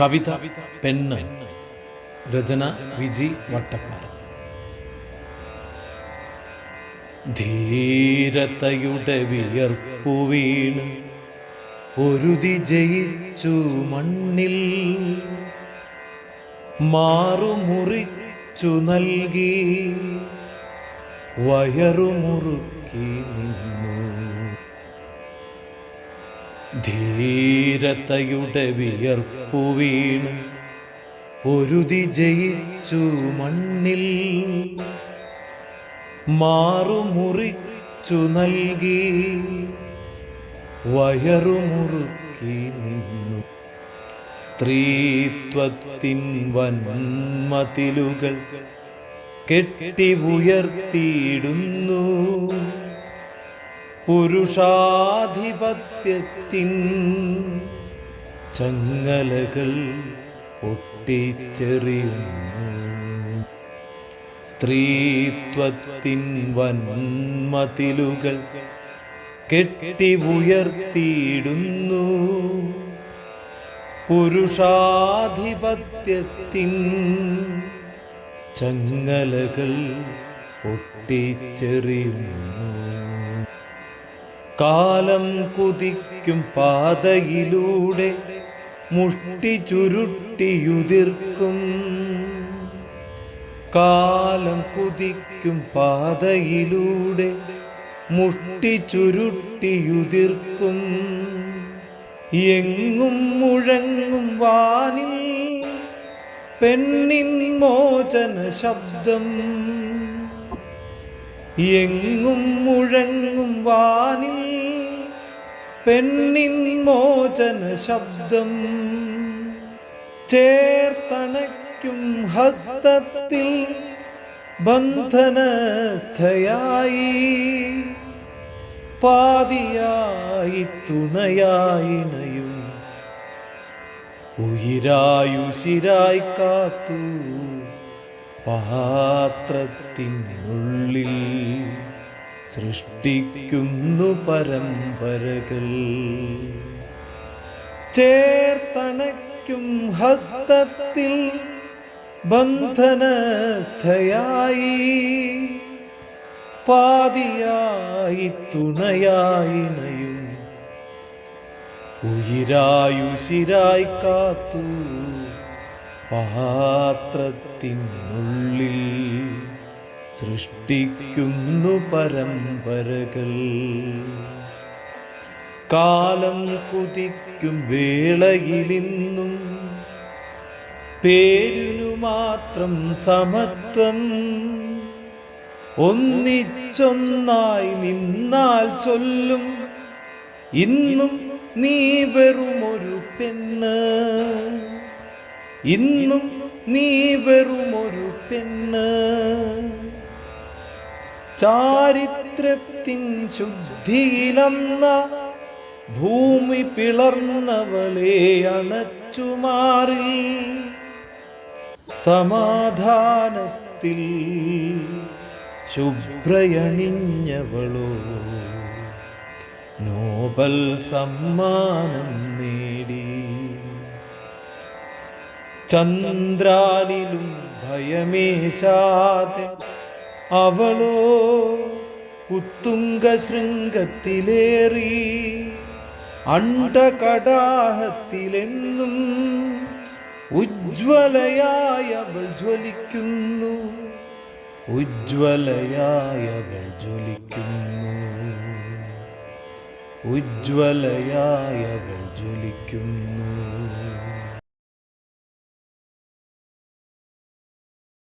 കവിത പെണ്ണ്. രചന വിജി വട്ടപ്പാറ. ധീരതയുടെ വിയർപ്പു വീണ് പൊരുതി ജയിച്ചു മണ്ണിൽ. മാറുമുറിച്ചു നൽകി വയറുമുറുക്കി നിന്നു. ധീരതയുടെ വിയർപ്പു വീണ് പൊരുതി ജയിച്ചു മണ്ണിൽ. മാറുമുറിച്ചു നൽകി വയറുമുറുക്കി നിന്നു. സ്ത്രീത്വത്തിൻ വന്മതിലുകൾ കെട്ടി ഉയർത്തിയിടുന്നു. പുരുഷാധിപത്യത്തിൻ ചങ്ങലകൾ പൊട്ടിച്ചെറിയുന്നു. സ്ത്രീത്വത്തിൻ വന്മതിലുകൾ കെട്ടി ഉയർത്തിയിടുന്നു പുരുഷാധിപത്യത്തിൻ ചങ്ങലകൾ പൊട്ടിച്ചെറിയുന്നു. കാലം കുതിക്കും പാതയിലൂടെ മുഷ്ടി ചുരുട്ടിയുതിർക്കും. കാലം കുതിക്കും പാതയിലൂടെ മുഷ്ടി ചുരുട്ടിയുതിർക്കും. എങ്ങും മുഴങ്ങും വാനിൽ പെണ്ണിൻ മോചന ശബ്ദം. എങ്ങും മുഴങ്ങും വാനിൽ പെണ്ണിൻ മോചന ശബ്ദം ചേർത്തണയ്ക്കും ഹസ്തത്തിൽ ബന്ധനസ്ഥയായി. പാതിയായി തുണയായിണയും ഉയിരായുശിരായി കാത്തു പാത്രത്തിനുള്ളിൽ. സൃഷ്ടിക്കുന്നു പരമ്പരകൾ. ചേർത്തണയ്ക്കും ഹസ്തത്തിൽ ബന്ധനസ്ഥയായി. പാതിയായി തുണയായി നയും. ഉയിരായുശിരായി കാത്തു പാത്രത്തിനുള്ളിൽ. സൃഷ്ടിക്കുന്നു പരമ്പരകൾ. കാലം കുതിക്കും വേളയിലിന്നും പേരിനു മാത്രം സമത്വം. ഒന്നിച്ചൊന്നായി നിന്നാൽ ചൊല്ലും. ഇന്നും നീ വെറുമൊരു പെണ്ണ്. ഇന്നും നീ വെറുമൊരു പെണ്ണ്. ചാരിത്രത്തിൻ ശുദ്ധിയിലന്ന ഭൂമി പിളർന്നവളെ അണച്ചുമാറിൽ സമാധാനത്തിൽ ശുഭ്രയണിഞ്ഞവളോ. നോബൽ സമ്മാനം നേടി. ചന്ദ്രാനിലും ഭയമേശാതെ അവളോ ഉത്തുംഗ ശൃംഗത്തിലേറി അണ്ടകടാഹത്തിലെന്നും ഉജ്വലയായ അവൾ ജ്വലിക്കുന്നു. ഉജ്വലയായ അവൾ ജ്വലിക്കുന്നു. ഉജ്വലയായ ജ്വലിക്കുന്നു.